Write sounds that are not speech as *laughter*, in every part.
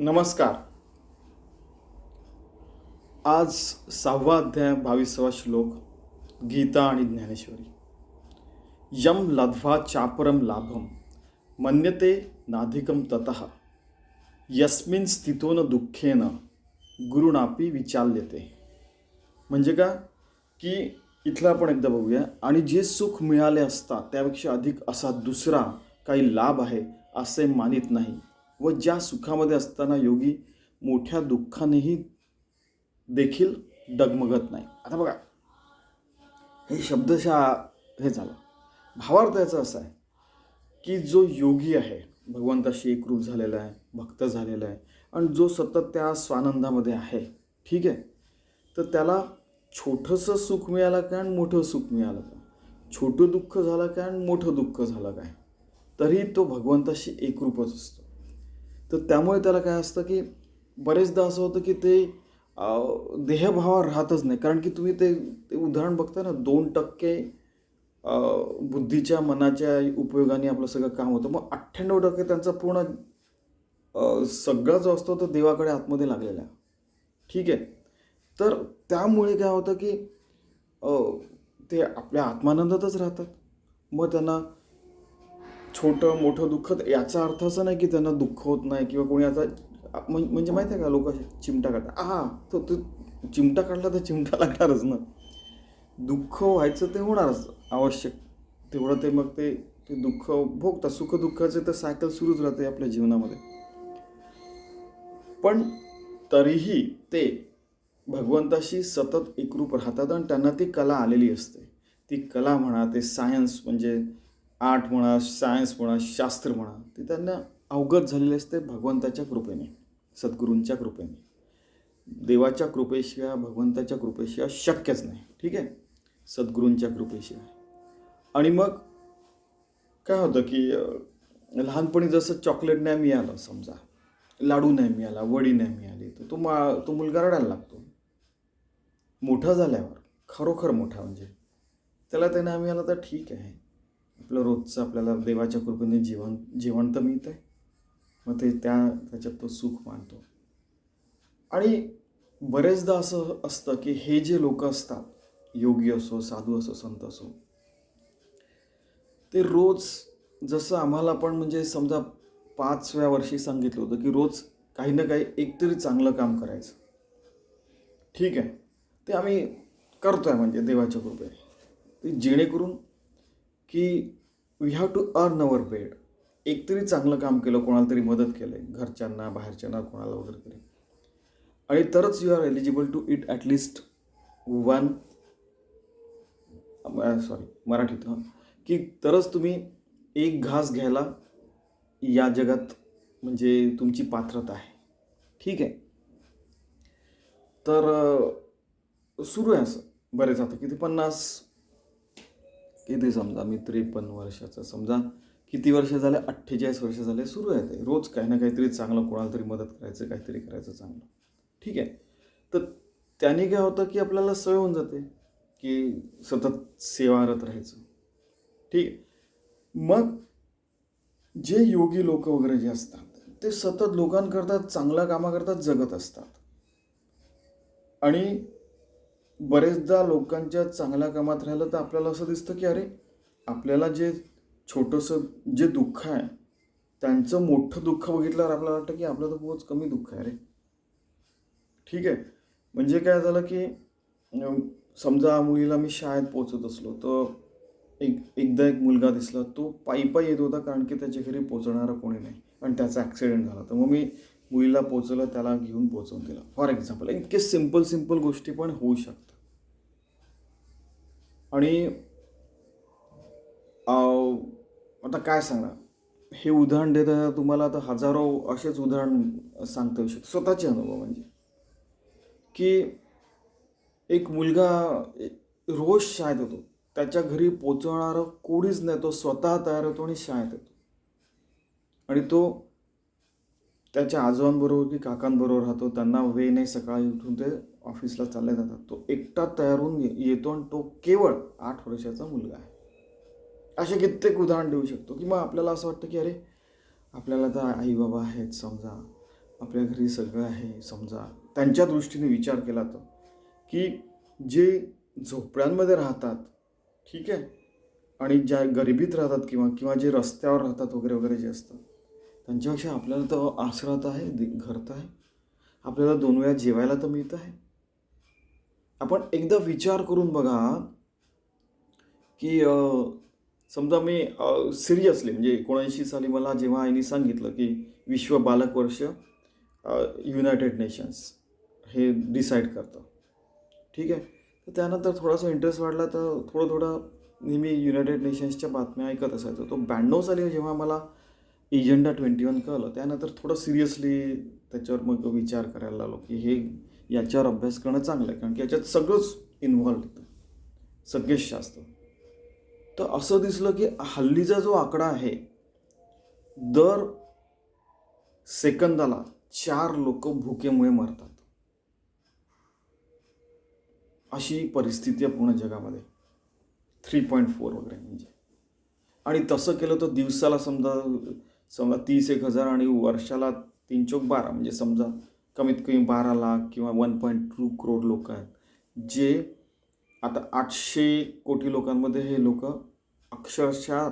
नमस्कार. आज सहावा अध्याय बावीसावा श्लोक गीता आणि ज्ञानेश्वरी. यम लध्वा चापरम लाभम मन्यते नाधिकम तत. यस्मिन स्थितोन न दुःखेन गुरुणापी विचाल्यते. म्हणजे का? की इथलं आपण एकदा बघूया. आणि जे सुख मिळाले असता त्यापेक्षा अधिक असा दुसरा काही लाभ आहे असे मानित नाही. व ज्या सुखामध्ये असताना योगी मोठ्या दुःखानेही देखील डगमगत नाही. आता बघा हे शब्दशः हे झालं. भावार्थ याचा असा आहे की जो योगी आहे भगवंताशी एकरूप झालेला आहे भक्त झालेला आहे आणि जो सतत त्या स्वानंदामध्ये आहे ठीक आहे? तर त्याला छोटंसं सुख मिळालं काय आणि मोठं सुख मिळालं का छोटं दुःख झालं काय आणि मोठं दुःख झालं काय? तरी तो भगवंताशी एकरूपच असतो. तर त्यामुळे त्याला काय असतं की बरेचदा असं होतं की ते देहभावावर राहतच नाही. कारण की तुम्ही ते ते उदाहरण बघता ना दोन टक्के बुद्धीच्या मनाच्या उपयोगाने आपलं सगळं काम होतं. मग अठ्ठ्याण्णव टक्के त्यांचा पूर्ण सगळा जो असतो तो देवाकडे आतमध्ये लागलेला आहे. ठीक आहे? तर त्यामुळे काय होतं की ते आपल्या आत्मानंदातच राहतात. मग त्यांना छोटं मोठं दुःख याचा अर्थ असा नाही की त्यांना दुःख होत नाही किंवा कोणी आता म्हणजे माहिती आहे का लोक चिमटा काढतात. हा तो तो चिमटा काढला तर चिमटा लागणारच ना. दुःख व्हायचं ते होणारच आवश्यक. तेवढं ते मग ते ते दुःख भोगतात. सुख दुःखाचे तर सायकल सुरूच राहते आपल्या जीवनामध्ये. पण तरीही ते भगवंताशी सतत एकरूप राहतात आणि त्यांना ती कला आलेली असते. ती कला म्हणा ते सायन्स म्हणजे आर्ट म्हणा सायन्स म्हणा शास्त्र म्हणा ते त्यांना अवगत झालेले असते भगवंताच्या कृपेने सद्गुरूंच्या कृपेने. देवाच्या कृपेशिवाय भगवंताच्या कृपेशिवाय शक्यच नाही. ठीक आहे? सद्गुरूंच्या कृपेशिवाय. आणि मग काय होतं की लहानपणी जसं चॉकलेट नाही मिळालं समजा. लाडू नाही मिळाला वडी नाही मिळाली तर तो मा तो मुलगा रडायला लागतो. मोठा झाल्यावर खरोखर मोठा म्हणजे. त्याला ते नाही मिळालं तर ठीक आहे. आपलं रोजचं आपल्याला देवाच्या कृपेने जीवन जेवण तर मिळतं आहे मग ते त्या त्याच्यात तो सुख मानतो. आणि बरेचदा असं असतं की हे जे लोक असतात योगी असो साधू असो संत असो ते रोज जसं आम्हाला पण म्हणजे समजा पाचव्या वर्षी सांगितलं होतं की रोज काही ना काही एकतरी चांगलं काम करायचं. ठीक आहे. ते आम्ही करतोय म्हणजे देवाच्या कृपेने. ते जेणेकरून की we have to earn our bread एकतरी चांगलं काम केलं कोणाला तरी मदत केलं आहे घरच्यांना बाहेरच्यांना कोणाला वगैरे तरी. आणि तरच you are eligible to it at least one sorry मराठीत की तरच तुम्ही एक घास घ्यायला या जगात म्हणजे तुमची पात्रता आहे. ठीक आहे? तर सुरू आहे असं. बरेच आता किती? पन्नास किती समजा मी त्रेपन्न वर्षाचा समजा किती वर्ष झाले? अठ्ठेचाळीस वर्ष झाले सुरू आहे ते. रोज काही ना काहीतरी चांगलं कोणाला तरी मदत करायचं काहीतरी करायचं चांगलं. ठीक आहे. तर त्याने काय होतं की आपल्याला सवय होऊन जाते की सतत सेवारत राहायचं. ठीक आहे. मग जे योगी लोक वगैरे जे असतात ते सतत लोकांकरता चांगल्या कामाकरता जगत असतात. आणि बरेचदा लोकांच्या चांगल्या कामात राहिलं तर आपल्याला असं दिसतं की अरे आपल्याला जे छोटंसं जे दुःख आहे त्यांचं मोठं दुःख बघितल्यावर आपल्याला वाटतं की आपलं तर बहुत कमी दुःख आहे रे. ठीक आहे. म्हणजे काय झालं की समजा मुलीला मी शाळेत पोचत असलो तर एक एकदा एक मुलगा दिसला तो पायी पायी येत होता कारण की त्याच्या घरी पोचणारं कोणी नाही आणि त्याचा ॲक्सिडेंट झाला. तर मग मी मुलीला पोचवलं त्याला घेऊन पोचवून दिलं फॉर एक्झाम्पल इतके सिंपल सिंपल गोष्टी पण होऊ शकतात. आणि आता काय सांगणार? हे उदाहरण देता तुम्हाला आता हजारो असेच उदाहरण सांगता येऊ शकतं. स्वतःचे अनुभव म्हणजे. की एक मुलगा रोज शाळेत येतो. त्याच्या घरी पोचवणारं कोणीच नाही. तो स्वतः तयार होतो आणि शाळेत येतो. आणि तो त्याच्या आजोबांबरोबर की काकांबरोबर राहतो त्यांना वे नाही सकाळी उठून ते ऑफिसला चालले जातात. तो एकटा तयार होऊन ये- येतो आणि तो केवळ आठ वर्षाचा मुलगा आहे. असे कित्येक उदाहरण देऊ शकतो की मग आपल्याला असं वाटतं की अरे आपल्याला तर आई बाबा आहेत समजा. आपल्या घरी सगळं आहे समजा. त्यांच्या दृष्टीने विचार केला तर. की जे झोपड्यांमध्ये राहतात ठीक आहे आणि ज्या गरिबीत राहतात किंवा किंवा जे रस्त्यावर राहतात वगैरे वगैरे जे असतात त्यांच्यापेक्षा आपल्याला तर आसरा तर आहे दि- घर तर आहे. आपल्याला दोन वेळा जेवायला तर मिळतं आहे. आपण एकदा विचार करून बघा की समजा मी सिरियसली म्हणजे एकोणऐंशी साली मला जेव्हा आईने सांगितलं की विश्व बालक वर्ष युनायटेड नेशन्स हे डिसाईड करतं. ठीक आहे? तर त्यानंतर थोडासा इंटरेस्ट वाढला तर थोडं थोडं नेहमी युनायटेड नेशन्सच्या बातम्या ऐकत असायचं. तो ब्याण्णव साली जेव्हा मला एजेंडा ट्वेंटी वन कळलं. त्यानंतर थोडं सिरियसली त्याच्यावर मग विचार करायला लागलो की हे याच्यावर अभ्यास करणं चांगलं आहे कारण की याच्यात सगळंच इन्व्हॉल्व होतं. सगळेच शास्त्र. तर असं दिसलं की हल्लीचा जो आकडा आहे दर सेकंदाला चार लोक भुकेमुळे मरतात. अशी परिस्थिती आहे पूर्ण जगामध्ये. थ्री पॉईंट फोर वगैरे म्हणजे. आणि तसं केलं तर दिवसाला समजा समजा तीस एक हजार आणि वर्षाला तीन चौक बारा म्हणजे समजा कमीत कमी बारा लाख किंवा वन पॉईंट टू करोड लोक आहेत जे आता आठशे कोटी लोकांमध्ये हे लोक अक्षरशः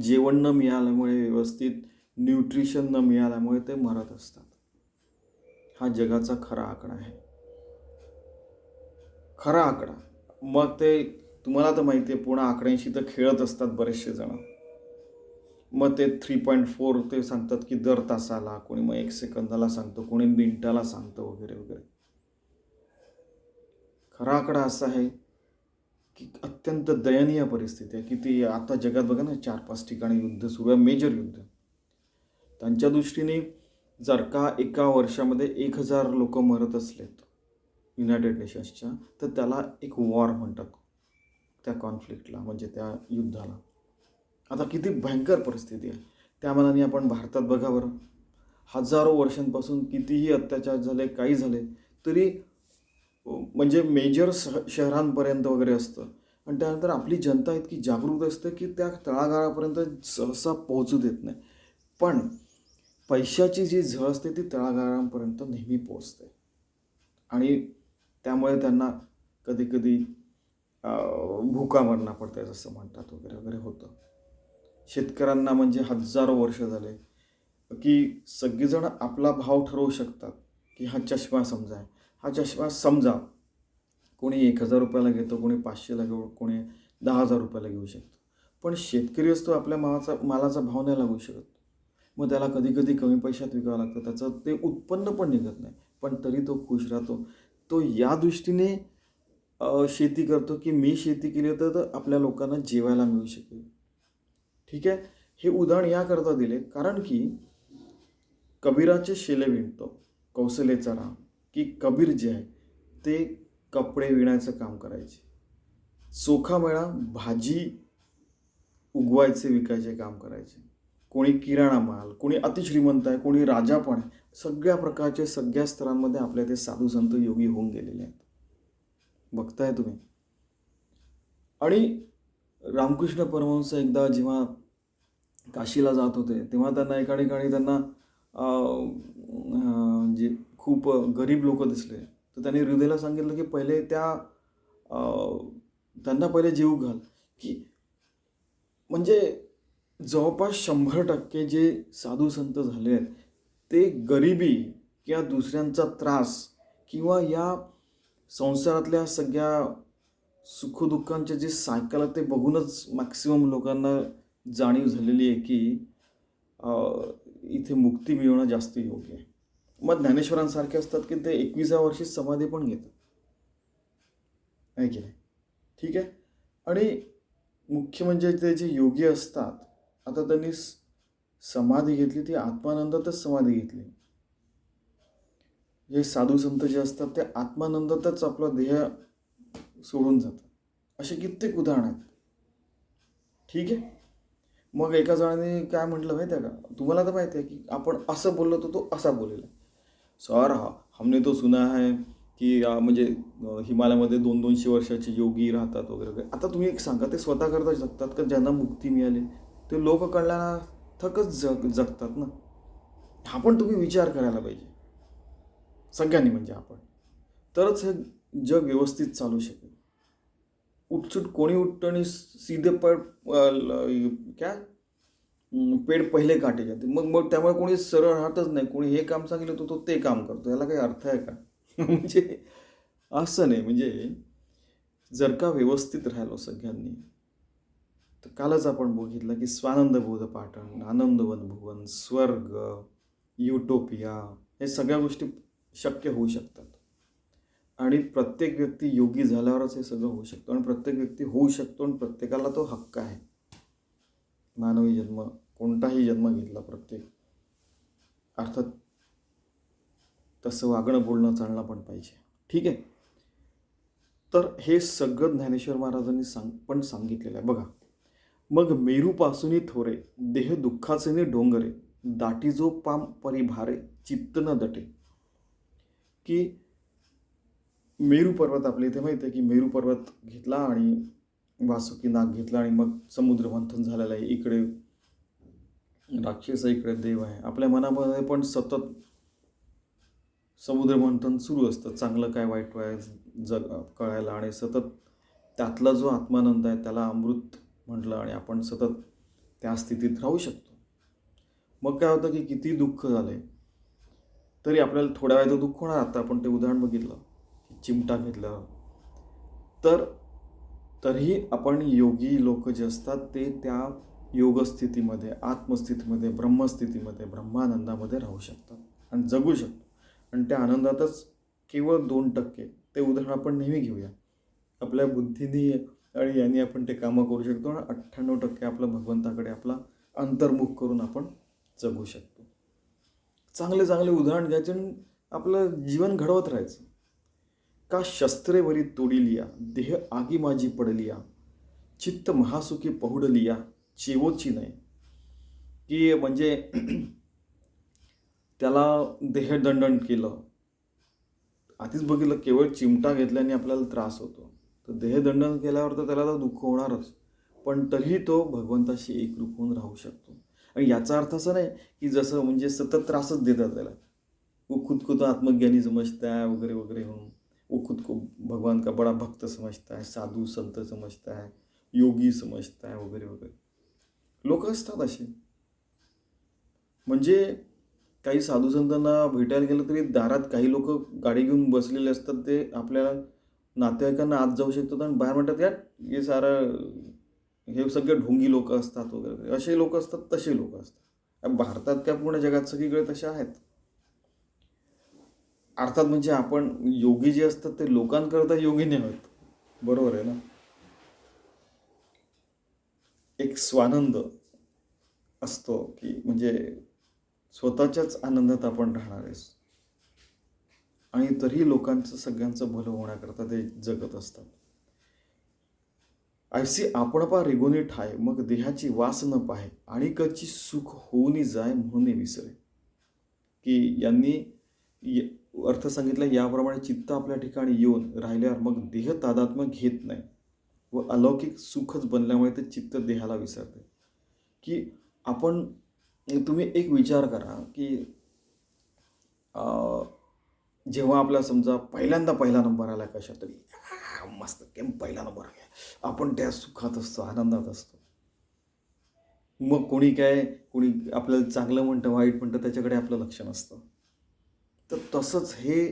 जेवण न मिळाल्यामुळे व्यवस्थित न्यूट्रिशन न मिळाल्यामुळे ते मरत असतात. हा जगाचा खरा आकडा आहे. खरा आकडा. मग ते तुम्हाला तर माहिती आहे पूर्ण आकड्यांशी तर खेळत असतात बरेचसे जण. मग ते थ्री पॉईंट फोर ते सांगतात की दर तासाला कोणी मग एक सेकंदाला सांगतो कोणी मिनिटाला सांगतं वगैरे वगैरे. खरा आकडा असा आहे की अत्यंत दयनीय परिस्थिती आहे. की ती आता जगात बघा ना चार पाच ठिकाणी युद्ध सुरू आहे मेजर युद्ध. त्यांच्या दृष्टीने जर का एका वर्षामध्ये एक हजार लोक मरत असलेत युनायटेड नेशन्सच्या तर त्याला एक वॉर म्हणतात त्या कॉन्फ्लिक्टला म्हणजे त्या युद्धाला. आता किती भयंकर परिस्थिती आहे. त्या मनाने आपण भारतात बघा बरं. हजारो वर्षांपासून कितीही अत्याचार झाले काही झाले तरी म्हणजे मेजर शहरांपर्यंत वगैरे असतं. आणि त्यानंतर आपली जनता इतकी जागरूक असते की त्या तळागाळापर्यंत सहसा पोहोचू देत नाही. पण पैशाची जी झळ असते ती तळागाळापर्यंत नेहमी पोचते आणि त्यामुळे त्यांना कधी कधी भुका मरणा पडते जसं म्हणतात वगैरे वगैरे होतं. शेतकऱ्यांना म्हणजे हजारो वर्ष झाले की सगळेजण आपला भाव ठरवू शकतात की हा चष्मा समजा. हा चष्मा समजा. कोणी एक हजार रुपयाला घेतो कोणी पाचशेला घेऊ कोणी दहा हजार रुपयाला घेऊ शकतो. पण शेतकरी असतो आपल्या मालाचा मालाचा भाव नाही लागू शकत. मग त्याला कधी कधी कमी पैशात विकावं लागतं. त्याचं ते उत्पन्न पण निघत नाही. पण तरी तो खुश राहतो. तो या दृष्टीने शेती करतो की मी शेती केली तर तर आपल्या लोकांना जेवायला मिळू शकेल. ठीक आहे? हे उदाहरण याकरता दिले. कारण की कबीराचे शेले विणतो कौशलेचा राम. की कबीर जे आहे ते कपडे विणायचं काम करायचे. चोखा मेळा भाजी उगवायचे विकायचे काम करायचे. कोणी किराणा माल कोणी अतिश्रीमंत आहे कोणी राजा पण आहे. सगळ्या प्रकारचे सगळ्या स्तरांमध्ये आपल्या ते साधू संत योगी होऊन गेलेले आहेत. बघताय तुम्ही? आणि रामकृष्ण परमहंस एकदा जेव्हा काशीला जात होते. तेव्हा त्यांना एका ठिकाणी त्यांना जे म्हणजे खूप गरीब लोक दिसले. तर त्यांनी हृदयला सांगितलं की पहिले त्या त्यांना पहिले जीव घाल. की म्हणजे जवळपास शंभर टक्के जे साधू संत झाले आहेत ते गरिबी किंवा दुसऱ्यांचा त्रास किंवा या संसारातल्या सगळ्या सुखदुःखांचे जे सायकल आहे ते बघूनच मॅक्सिमम लोकांना जाणीव झालेली आहे की इथे मुक्ती मिळवणं जास्त योग्य आहे. मग ज्ञानेश्वरांसारखे असतात की ते एकविसाव्या वर्षी समाधी पण घेतात. आहे की नाही? ठीक आहे? आणि मुख्य म्हणजे ते जे योगी असतात आता त्यांनी समाधी घेतली ती आत्मानंदातच समाधी घेतली. जे साधू संत जे असतात ते आत्मानंदातच आपला देह सोडून जातात. असे कित्येक उदाहरण आहेत. ठीक आहे? मग एका जणाने काय म्हटलं माहिती आहे का? तुम्हाला तर माहिती आहे की आपण असं बोललो तर तो असा बोलेला. सर हा हमने तो सुना है की म्हणजे हिमालयामध्ये दोन दोनशे वर्षाचे योगी राहतात वगैरे वगैरे. आता तुम्ही एक सांगा ते स्वतः करता जगतात का? ज्यांना मुक्ती मिळाली ते लोक कल्याणार्थकच जग जगतात ना? हा पण तुम्ही विचार करायला पाहिजे. सगळ्यांनी म्हणजे आपण. तरच हे जग व्यवस्थित चालू शकेल. उठसूट कोणी उठतं आणि सीधे पड ल- क्या? पेड पहिले काटे जाते. मग मग त्यामुळे कोणी सरळ राहतच नाही. कोणी हे काम सांगितलं तर तो ते काम करतो. याला काही अर्थ आहे का? *laughs* म्हणजे असं नाही. म्हणजे जर का व्यवस्थित राहिलो सगळ्यांनी तर कालच आपण बघितलं की स्वानंद बोध पाठण आनंदवन भुवन स्वर्ग युटोपिया हे सगळ्या गोष्टी शक्य होऊ शकतात. आणि प्रत्येक व्यक्ती योगी झाल्यावरच हे सगळं होऊ शकतं. आणि प्रत्येक व्यक्ती होऊ शकतो आणि प्रत्येकाला तो हक्क आहे. मानवी जन्म कोणताही जन्म घेतला प्रत्येक. अर्थात तसं वागणं बोलणं चालणं पण पाहिजे. ठीक आहे? तर हे सगळं ज्ञानेश्वर महाराजांनी सांग पण सांगितलेलं आहे. बघा मग मेरूपासूनही थोरे देह दुःखाचे डोंगरे दाटीजो पाम परिभारे चित्त न दटे. की मेरू पर्वत आपल्या इथे माहिती आहे की मेरू पर्वत घेतला आणि वासुकी नाग घेतला आणि मग समुद्र मंथन झालेलं आहे. इकडे राक्षस आहे, इकडे देव आहे. आपल्या मनामध्ये पण सतत समुद्र मंथन सुरू असतं. चांगलं काय वाईट वाय जग कळायला आणि सतत त्यातला जो आत्मानंद आहे त्याला अमृत म्हटलं आणि आपण सतत त्या स्थितीत राहू शकतो. मग काय होतं की किती दुःख झालंय. तरी आपल्याला थोड्या वेळाचं दुःख होणार. आता आपण ते उदाहरण बघितलं. चिमटा घेतलं. तर तरीही आपण योगी लोक जे असतात ते त्या योगस्थितीमध्ये आत्मस्थितीमध्ये ब्रह्मस्थितीमध्ये ब्रह्मानंदामध्ये राहू शकतात आणि जगू शकतो. आणि त्या आनंदातच केवळ दोन टक्के ते उदाहरण आपण नेहमी घेऊया. आपल्या बुद्धीने आणि यांनी आपण ते कामं करू शकतो आणि अठ्ठ्याण्णव टक्के आपलं भगवंताकडे आपला अंतर्मुख करून आपण जगू शकतो. चांगले चांगले उदाहरण घ्यायचे आणि आपलं जीवन घडवत राहायचं. का शस्त्रेवरी तोडिलिया देह आगी माझी पडलिया चित्त महासुखी पहुडलिया चेवोची नाही. की म्हणजे *clears throat* त्याला देहदंडन केलं. आधीच बघितलं केवळ चिमटा घेतल्याने आपल्याला त्रास होतो. तर देहदंडन केल्यावर तर त्याला तर दुःख होणारच. पण तरीही तो भगवंताशी एकरूप होऊन राहू शकतो. आणि याचा अर्थ असा नाही की जसं म्हणजे सतत त्रासच देतात त्याला. खुदखुद आत्मज्ञानी समजत्या वगैरे वगैरे म्हणून वो खुद को भगवान का बड़ा भक्त समझता है साधू संत समझता है योगी समजताय है वगैरे वगैरे लोक असतात असे म्हणजे काही साधू संतांना भेटायला गेलं तरी दारात काही लोक गाडी घेऊन बसलेले असतात ते आपल्याला नातेवाईकांना आत जाऊ शकतात आणि बाहेर म्हणतात यार हे सारं हे सगळे ढोंगी लोक असतात वगैरे वगैरे असे लोक असतात तसे लोक असतात. भारतात काय पूर्ण जगात सगळीकडे तसे आहेत? अर्थात म्हणजे आपण योगी जे असतात ते लोकांकरता योगी नाही होत बरोबर आहे ना? एक स्वानंद असतो की म्हणजे स्वतःच्याच आनंदात आपण राहणार आहेस आणि तरीही लोकांचं सगळ्यांचं भलं होण्याकरता ते जगत असतात. ऐसी आपण पा रेगोनी ठाय मग देहाची वास न पाहे आणि कची सुख होऊनी जाय म्हणून विसरे की यांनी य- अर्थ सांगितला याप्रमाणे चित्त आपल्या ठिकाणी येऊन राहिल्यावर मग देह तादात्म्य घेत नाही व अलौकिक सुखच बनल्यामुळे ते चित्त देहाला विसरते. की आपण तुम्ही एक विचार करा की जेव्हा आपला समजा पहिल्यांदा पहिला नंबर आला कशा तरी मस्त केम पहिला नंबर आला. आपण त्या सुखात असतो आनंदात असतो. मग कोणी काय कोणी आपल्याला चांगलं म्हणतं वाईट म्हणतं त्याच्याकडे आपलं लक्ष नसतं. तर तसंच हे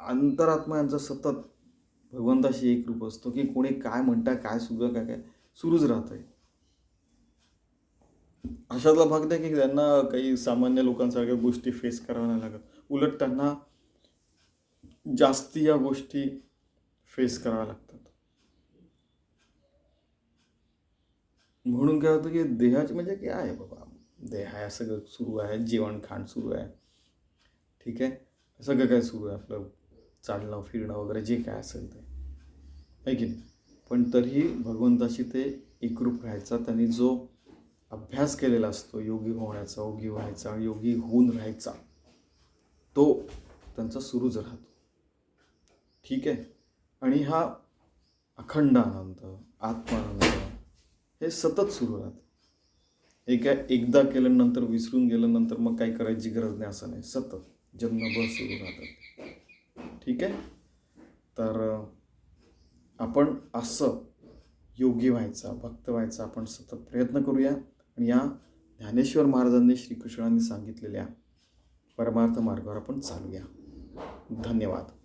अंतरात्मा यांचं सतत भगवंताशी एक रूप असतो की कोणी काय म्हणता काय सुरू काय काय सुरूच राहतंय. अशातला भाग नाही की त्यांना काही सामान्य लोकांसारख्या गोष्टी फेस कराव्या नाही लागत. उलट त्यांना जास्ती या गोष्टी फेस कराव्या लागतात. म्हणून काय होतं की देहाची म्हणजे काय आहे बाबा देह आहे सगळं सुरू आहे जेवण खाण सुरू आहे. ठीक आहे? सगळं काय सुरू आहे आपलं? चालणं फिरणं वगैरे जे काय असेल ते. आहे की नाही? पण तरीही भगवंताशी ते एकरूप राहायचा त्यांनी जो अभ्यास केलेला असतो योगी होण्याचा योगी व्हायचा योगी होऊन राहायचा तो त्यांचा सुरूच राहतो. ठीक आहे? आणि हा अखंड आनंद आत्मानंद हे सतत सुरू राहतं. एका एकदा केल्यानंतर विसरून गेल्यानंतर मग काही करायची गरज नाही असं नाही. सतत. जन्मभर सुरू राहतात. ठीक आहे? तर आपण असं योगी व्हायचा भक्त व्हायचा आपण सतत प्रयत्न करूया. आणि या ज्ञानेश्वर महाराजांनी श्रीकृष्णांनी सांगितलेल्या परमार्थ मार्गावर आपण चालूया. धन्यवाद.